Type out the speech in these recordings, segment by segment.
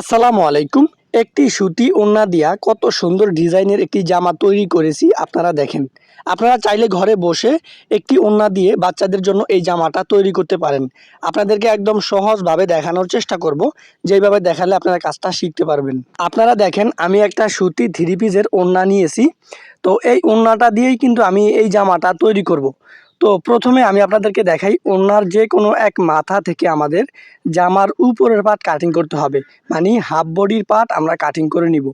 আসসালামু আলাইকুম। একটি সুতি ওড়না দিয়া কত সুন্দর ডিজাইনের একটি জামা তৈরি করেছি, আপনারা দেখেন। আপনারা চাইলে ঘরে বসে একটি ওড়না দিয়ে বাচ্চাদের জন্য এই জামাটা তৈরি করতে পারেন। আপনাদেরকে একদম সহজভাবে দেখানোর চেষ্টা করব, যেভাবে দেখালে আপনারা কাজটা শিখতে পারবেন। আপনারা দেখেন, আমি একটা সুতি থ্রি পিসের ওড়না নিয়েছি। তো এই ওড়নাটা দিয়েই কিন্তু আমি এই জামাটা তৈরি করব। তো প্রথমে আমি আপনাদেরকে দেখাই ওনার যে কোনো এক মাথা থেকে আমাদের জামার উপরের পার্ট কাটিং করতে হবে। মানে হাফ বডির পার্ট আমরা কাটিং করে নিব।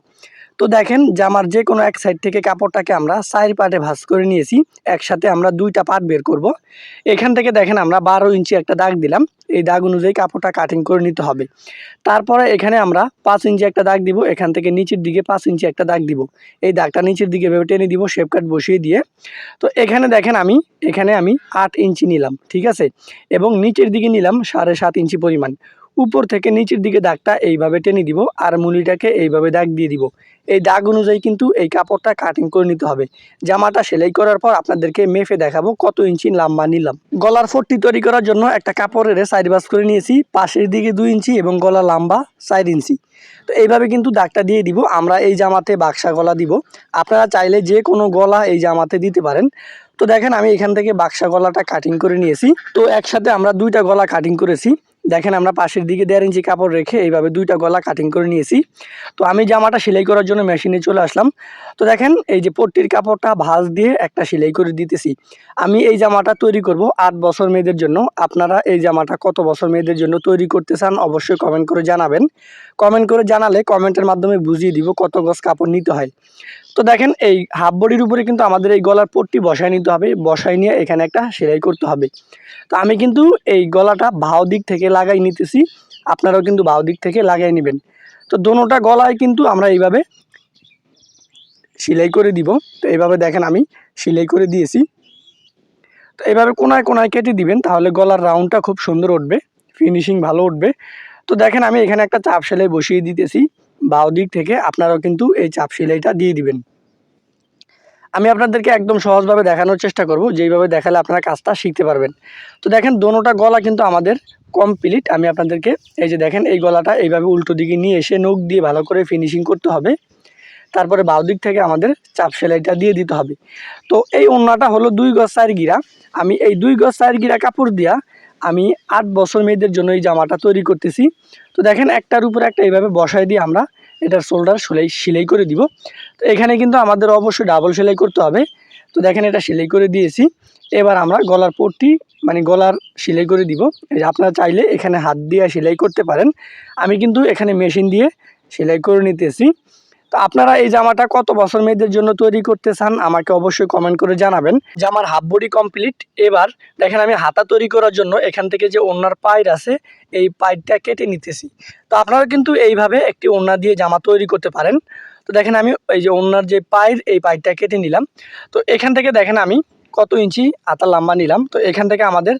তো দেখেন, জামার যে কোনো এক সাইড থেকে কাপড়টাকে আমরা সাইড পার্টে ভাঁজ করে নিয়েছি। একসাথে আমরা দুইটা পার্ট বের করব। এখান থেকে দেখেন, আমরা বারো ইঞ্চি একটা দাগ দিলাম। এই দাগ অনুযায়ী কাপড়টা কাটিং করে নিতে হবে। তারপরে এখানে আমরা পাঁচ ইঞ্চি একটা দাগ দিব। এখান থেকে নিচের দিকে পাঁচ ইঞ্চি একটা দাগ দিব। এই দাগটা নিচের দিকে ভেবে টেনে দিব শেপ কাট বসিয়ে দিয়ে। তো এখানে দেখেন, আমি, এখানে আমি আট ইঞ্চি নিলাম, ঠিক আছে? এবং নিচের দিকে নিলাম সাড়ে সাত ইঞ্চি পরিমাণ। উপর থেকে নিচের দিকে দাগটা এইভাবে টেনে দিব আর মুলিটাকে এইভাবে দাগ দিয়ে দিব। এই দাগ অনুযায়ী কিন্তু এই কাপড়টা কাটিং করে নিতে হবে। জামাটা সেলাই করার পর আপনাদেরকে মেফে দেখাবো কত ইঞ্চি লম্বা নিলাম। গলার ফোরটি তৈরি করার জন্য একটা কাপড়ের সাইড বাস করে নিয়েছি, পাশের দিকে দুই ইঞ্চি এবং গলা লম্বা চার ইঞ্চি। তো এইভাবে কিন্তু দাগটা দিয়ে দিব, আমরা এই জামাতে বাক্সা গলা দিব। আপনারা চাইলে যে কোনো গলা এই জামাতে দিতে পারেন। তো দেখেন আমি এখান থেকে বাক্সা গলাটা কাটিং করে নিয়েছি। তো একসাথে আমরা দুইটা গলা কাটিং করেছি। দেখেন আমরা পাশের দিকে দেড় ইঞ্চি কাপড় রেখে এইভাবে দুইটা গলা কাটিং করে নিয়েছি। তো আমি জামাটা সেলাই করার জন্য মেশিনে চলে আসলাম। তো দেখেন এই যে পট্টির কাপড়টা ভাঁজ দিয়ে একটা সেলাই করে দিতেছি। আমি এই জামাটা তৈরি করব আট বছর মেয়েদের জন্য। আপনারা এই জামাটা কত বছর মেয়েদের জন্য তৈরি করতে চান অবশ্যই কমেন্ট করে জানাবেন। কমেন্ট করে জানালে কমেন্টের মাধ্যমে বুঝিয়ে দিব কত গজ কাপড় নিতে হয়। তো দেখেন, এই হাফ বডির উপরে কিন্তু আমাদের এই গলার পট্টি বসায় নিতে হবে। বসায় নিয়ে এখানে একটা সেলাই করতে হবে। তো আমি কিন্তু এই গলাটা ভাও দিক থেকে লাগাই নিতেছি। আপনারাও কিন্তু ভাও দিক থেকে লাগাই নেবেন। তো দোনোটা গলায় কিন্তু আমরা এইভাবে সেলাই করে দিব। তো এইভাবে দেখেন আমি সেলাই করে দিয়েছি। তো এইভাবে কোনায় কোনায় কেটে দিবেন, তাহলে গলার রাউন্ডটা খুব সুন্দর উঠবে। ফিনিশিং ভালো উঠবে। তো দেখেন আমি এখানে একটা চাপ সেলাই বসিয়ে দিতেছি। বাও দিক থেকে আপনারাও কিন্তু এই চাপ সেলাইটা দিয়ে দিবেন। আমি আপনাদেরকে একদম সহজভাবে দেখানোর চেষ্টা করব, যেইভাবে দেখালে আপনারা কাজটা শিখতে পারবেন। তো দেখেন, দোনোটা গলা কিন্তু আমাদের কমপ্লিট আমি আপনাদেরকে এই যে দেখেন, এই গলাটা এইভাবে উল্টো দিকে নিয়ে এসে নখ দিয়ে ভালো করে ফিনিশিং করতে হবে। তারপরে বাউ দিক থেকে আমাদের চাপ সেলাইটা দিয়ে দিতে হবে। তো এই ওড়নাটা হলো দুই গজ চার গিরা। আমি এই দুই গজ চার গিরা কাপড় দিয়া আমি আট বছর মেয়েদের জন্য এই জামাটা তৈরি করতেছি। তো দেখেন একটার উপর একটা এইভাবে বসায় দিয়ে আমরা এটার শোল্ডার সেলাই সেলাই করে দিব। তো এখানে কিন্তু আমাদের অবশ্যই ডাবল সেলাই করতে হবে। তো দেখেন এটা সেলাই করে দিয়েছি। এবার আমরা গলার পট্টি মানে গলার সেলাই করে দিব। আপনারা চাইলে এখানে হাত দিয়ে সেলাই করতে পারেন। আমি কিন্তু এখানে মেশিন দিয়ে সেলাই করে নিতেছি। তো আপনারা এই জামাটা কত বছর মেয়েদের জন্য তৈরি করতে চান, আমাকে অবশ্যই কমেন্ট করে জানাবেন। জামার হাফ বডি কমপ্লিট এবার দেখেন আমি হাতা তৈরি করার জন্য এখান থেকে যে ওনার পায়ের আছে, এই পাইপটা কেটে নিতেছি। তো আপনারা কিন্তু এইভাবে একটি ওড়না দিয়ে জামা তৈরি করতে পারেন। তো দেখেন আমি এই যে ওড়নার যে পায়ের এই পাইপটা কেটে নিলাম। তো এখান থেকে দেখেন আমি কত ইঞ্চি আতা লম্বা নিলাম। তো এখান থেকে আমাদের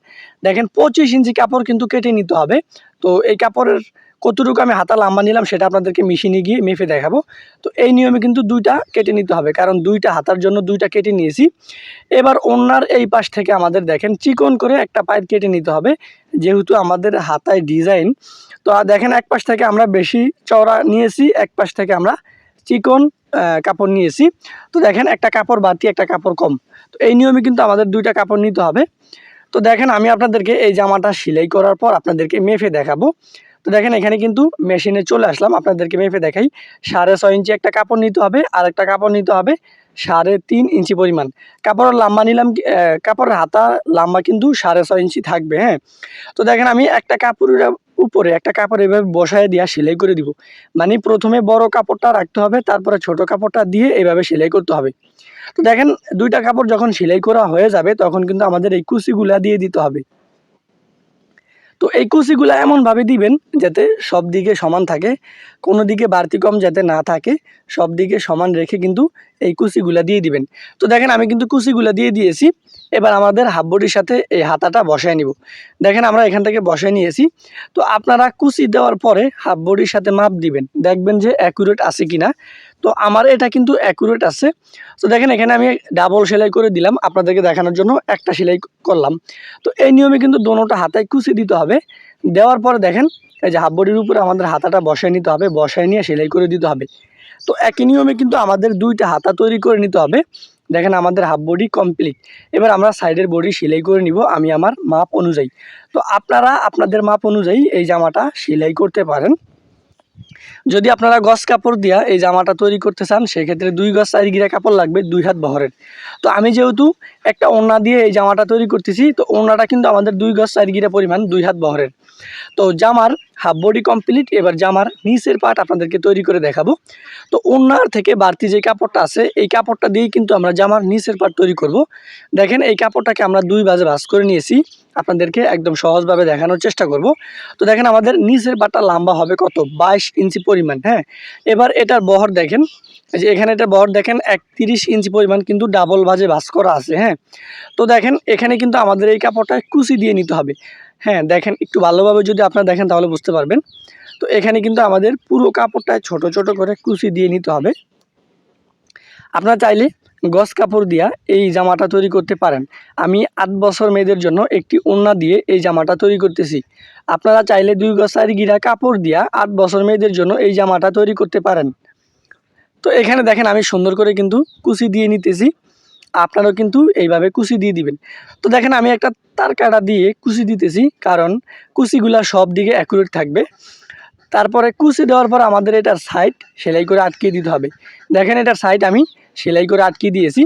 দেখেন পঁচিশ ইঞ্চি কাপড় কিন্তু কেটে নিতে হবে। তো এই কাপড়ের কতটুকু আমি হাতা লাম্বা নিলাম সেটা আপনাদেরকে মেশিনে গিয়ে মেপে দেখাবো। তো এই নিয়মে কিন্তু দুইটা কেটে নিতে হবে, কারণ দুইটা হাতার জন্য দুইটা কেটে নিয়েছি। এবার ওনার এই পাশ থেকে আমাদের দেখেন চিকন করে একটা পাইপ কেটে নিতে হবে, যেহেতু আমাদের হাতায় ডিজাইন তো দেখেন এক পাশ থেকে আমরা বেশি চওড়া নিয়েছি, এক পাশ থেকে আমরা চিকন কাপড় নিয়েছি। তো দেখেন একটা কাপড় বাড়তি, একটা কাপড় কম। তো এই নিয়মে কিন্তু আমাদের দুইটা কাপড় নিতে হবে। তো দেখেন আমি আপনাদেরকে এই জামাটা সেলাই করার পর আপনাদেরকে মেপে দেখাবো। তো দেখেন, এখানে কিন্তু মেশিনে চলে আসলাম। আপনাদেরকে মেপে দেখাই। সাড়ে ছয় ইঞ্চি একটা কাপড় নিতে হবে, আর একটা কাপড় নিতে হবে সাড়ে তিন ইঞ্চি পরিমাণ। কাপড়ের লাম্বা নিলাম কাপড়ের হাতা লম্বা কিন্তু সাড়ে ছয় ইঞ্চি থাকবে হ্যাঁ? তো দেখেন, আমি একটা কাপড়ের উপরে একটা কাপড় এভাবে বসায় দিয়া সেলাই করে দিব। মানে প্রথমে বড় কাপড়টা রাখতে হবে, তারপরে ছোট কাপড়টা দিয়ে এভাবে সেলাই করতে হবে। তো দেখেন, দুইটা কাপড় যখন সেলাই করা হয়ে যাবে, তখন কিন্তু আমাদের এই কুচিগুলা দিয়ে দিতে হবে। তো এই কুচিগুলো এমনভাবে দিবেন যাতে সব দিকে সমান থাকে, কোনো দিকে বাড়তি কম যাতে না থাকে, সব দিকে সমান রেখে কিন্তু এই কুচিগুলা দিয়ে দিবেন। তো দেখেন আমি কিন্তু কুচিগুলা দিয়ে দিয়েছি। এবার আমাদের হাফ বডির সাথে এই হাতাটা বসায় নিব। দেখেন আমরা এখান থেকে বসায় নিয়েছি। তো আপনারা কুচি দেওয়ার পরে হাফ বডির সাথে মাপ দিবেন। দেখবেন যে অ্যাকুরেট আছে কিনা। তো আমার এটা কিন্তু অ্যাকুরেট আছে। তো দেখেন এখানে আমি ডাবল সেলাই করে দিলাম। আপনাদেরকে দেখানোর জন্য একটা সেলাই করলাম। তো এই নিয়মে কিন্তু দোনোটা হাতায় কুচি দিতে হবে। দেওয়ার পরে দেখেন, এই যে হাফ বডির উপরে আমাদের হাতাটা বসায় নিতে হবে, বসায় নিয়ে সেলাই করে দিতে হবে। তো একই নিয়মে কিন্তু আমাদের দুইটা হাতা তৈরি করে নিতে হবে। দেখেন আমাদের হাফ বডি কমপ্লিট এবার আমরা সাইডের বডি সেলাই করে নিব, আমি আমার মাপ অনুযায়ী। তো আপনারা আপনাদের মাপ অনুযায়ী এই জামাটা সেলাই করতে পারেন। যদি আপনারা গস কাপড় দিয়া এই জামাটা তৈরি করতে চান, সেক্ষেত্রে দুই গজ চারি গিরা কাপড় লাগবে, দুই হাত বহরের। তো আমি যেহেতু একটা ওড়না দিয়ে এই জামাটা তৈরি করতেছি, তো ওড়নাটা কিন্তু আমাদের দুই গজ চারি গিরা পরিমাণ দুই হাত বহরের। তো জামার হাফ বডি কমপ্লিট এবার জামার নিচের পার্ট আপনাদেরকে তৈরি করে দেখাবো। তো ওড়নার থেকে বাড়তি যে কাপড়টা আছে, এই কাপড়টা দিয়েই কিন্তু আমরা জামার নিচের পার্ট তৈরি করব। দেখেন এই কাপড়টাকে আমরা দুই বাজে ভাঁজ করে নিয়েছি। আপনাদেরকে একদম সহজভাবে দেখানোর চেষ্টা করব। তো দেখেন আমাদের নিচের পাটটা লম্বা হবে কত? বাইশ ইঞ্চি পরিমাণ হ্যাঁ? এবার এটার বহর দেখেন। যে এখানে এটার বহর দেখেন, একত্রিশ ইঞ্চি পরিমাণ কিন্তু ডাবল ভাজে ভাঁজ করা আছে হ্যাঁ? তো দেখেন, এখানে কিন্তু আমাদের এই কাপড়টা কুচি দিয়ে নিতে হবে। হ্যাঁ দেখেন, একটু ভালোভাবে যদি আপনারা দেখেন তাহলে বুঝতে পারবেন। তো এখানে কিন্তু আমাদের পুরো কাপড়টায় ছোট ছোট করে কুচি দিয়ে নিতে হবে। আপনারা চাইলে গস কাপড় দিয়া এই জামাটা তৈরি করতে পারেন। আমি আট বছর মেয়েদের জন্য একটি ওড়না দিয়ে এই জামাটা তৈরি করতেছি। আপনারা চাইলে দুই গজ চারি গিরা কাপড় দিয়া আট বছর মেয়েদের জন্য এই জামাটা তৈরি করতে পারেন। তো এখানে দেখেন আমি সুন্দর করে কিন্তু কুচি দিয়ে নিতেছি। আপনারাও কিন্তু এইভাবে কুচি দিয়ে দিবেন। তো দেখেন আমি একটা তার কাটা দিয়ে কুচি দিতেছি, কারণ কুচিগুলা সব দিকে অ্যাকুরেট থাকবে। তারপরে কুচি দেওয়ার পর আমাদের এটার সাইড সেলাই করে আটকে দিতে হবে। দেখেন এটার সাইড আমি সেলাই করে আটকে দিয়েছি।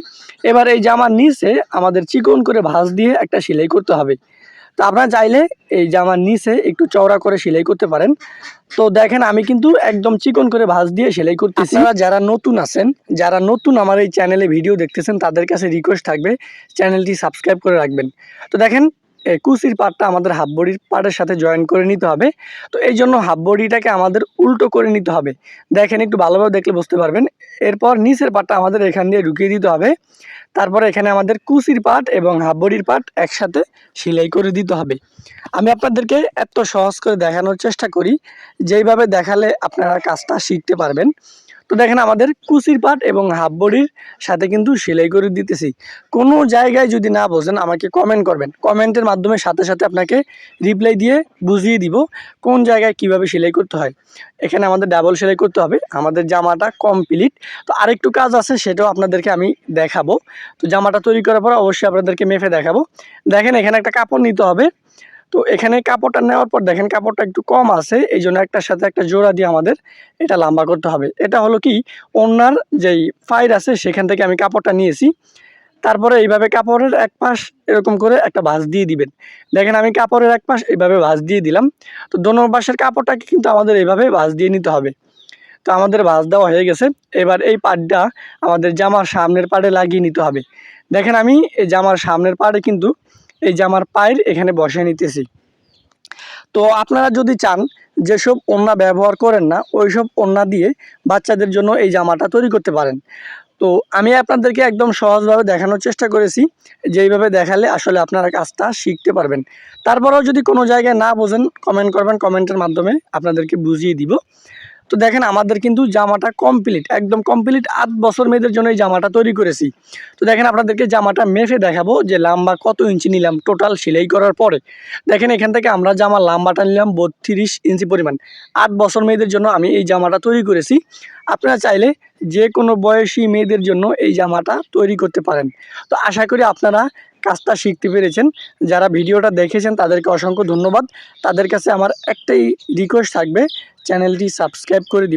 এবার এই জামার নিচে আমাদের চিকন করে ভাঁজ দিয়ে একটা সেলাই করতে হবে। তো আপনারা চাইলে এই জামার নিচে একটু চওড়া করে সেলাই করতে পারেন। তো দেখেন আমি কিন্তু একদম চিকন করে ভাঁজ দিয়ে সেলাই করতেছি। আপনারা যারা নতুন আছেন, যারা নতুন আমার এই চ্যানেলে ভিডিও দেখতেছেন, তাদের কাছে রিকোয়েস্ট থাকবে, চ্যানেলটি সাবস্ক্রাইব করে রাখবেন। তো দেখেন এই কুচির পাটটা আমাদের হাফ বডির পাটের সাথে জয়েন করে নিতে হবে। তো এই জন্য হাফ বডিটাকে আমাদের উল্টো করে নিতে হবে। দেখেন, একটু ভালোভাবে দেখলে বুঝতে পারবেন। এরপর নিচের পাটটা আমাদের এখান দিয়ে ঢুকিয়ে দিতে হবে। তারপরে এখানে আমাদের কুচির পাট এবং হাফ বডির পাট একসাথে সেলাই করে দিতে হবে। আমি আপনাদেরকে এত সহজ করে দেখানোর চেষ্টা করি, যেইভাবে দেখালে আপনারা কাজটা শিখতে পারবেন। তো দেখেন আমাদের কুচির পাট এবং হাফ বডির সাথে কিন্তু সেলাই করে দিতেছি। কোনো জায়গায় যদি না বোঝেন আমাকে কমেন্ট করবেন। কমেন্টের মাধ্যমে সাথে সাথে আপনাকে রিপ্লাই দিয়ে বুঝিয়ে দিব কোন জায়গায় কীভাবে সেলাই করতে হয়। এখানে আমাদের ডাবল সেলাই করতে হবে, আমাদের জামাটা কমপ্লিট তো আরেকটু কাজ আছে, সেটাও আপনাদেরকে আমি দেখাবো। তো জামাটা তৈরি করার পর অবশ্যই আপনাদেরকে মেপে দেখাবো। দেখেন এখানে একটা কাপড় নিতে হবে। তো এখানে কাপড়টা নেওয়ার পর দেখেন কাপড়টা একটু কম আছে এই জন্য একটার সাথে একটা জোড়া দিয়ে আমাদের এটা লম্বা করতে হবে। এটা হলো কি ওনার যেই ফাইর আছে সেখান থেকে আমি কাপড়টা নিয়েছি। তারপরে এইভাবে কাপড়ের এক পাশ এরকম করে একটা ভাঁজ দিয়ে দিবেন। দেখেন আমি কাপড়ের এক পাশ এইভাবে ভাঁজ দিয়ে দিলাম। তো দোনো পাশের কাপড়টাকে কিন্তু আমাদের এইভাবে ভাঁজ দিয়ে নিতে হবে। তো আমাদের ভাঁজ দেওয়া হয়ে গেছে। এবার এই পাটটা আমাদের জামার সামনের পাড়ে লাগিয়ে নিতে হবে। দেখেন আমি এই জামার সামনের পাড়ে কিন্তু এই জামার পায়ের এখানে বসে নিতেছি। তো আপনারা যদি চান যেসব ওড়না ব্যবহার করেন না, ওইসব ওড়না দিয়ে বাচ্চাদের জন্য এই জামাটা তৈরি করতে পারেন। তো আমি আপনাদেরকে একদম সহজভাবে দেখানোর চেষ্টা করেছি যেইভাবে দেখালে আসলে আপনারা কাজটা শিখতে পারবেন। তারপরেও যদি কোনো জায়গায় না বোঝেন কমেন্ট করবেন কমেন্টের মাধ্যমে আপনাদেরকে বুঝিয়ে দিব। তো দেখেন আমাদের কিন্তু জামাটা কমপ্লিট একদম কমপ্লিট আট বছর মেয়েদের জন্য এই জামাটা তৈরি করেছি। তো দেখেন আপনাদেরকে জামাটা মেফে দেখাবো যে লাম্বা কত ইঞ্চি নিলাম টোটাল সেলাই করার পরে। দেখেন এখান থেকে আমরা জামা লাম্বাটা নিলাম বত্রিশ ইঞ্চি পরিমাণ। আট বছর মেয়েদের জন্য আমি এই জামাটা তৈরি করেছি। আপনারা চাইলে যে কোনো বয়সী মেয়েদের জন্য এই জামাটা তৈরি করতে পারেন। তো আশা করি আপনারা কাজটা শিখতে পেরেছেন, যারা ভিডিওটা দেখেছেন তাদেরকে অসংখ্য ধন্যবাদ। তাদের কাছে আমার একটাই রিকোয়েস্ট থাকবে, চ্যানেলটি সাবস্ক্রাইব করে দিবেন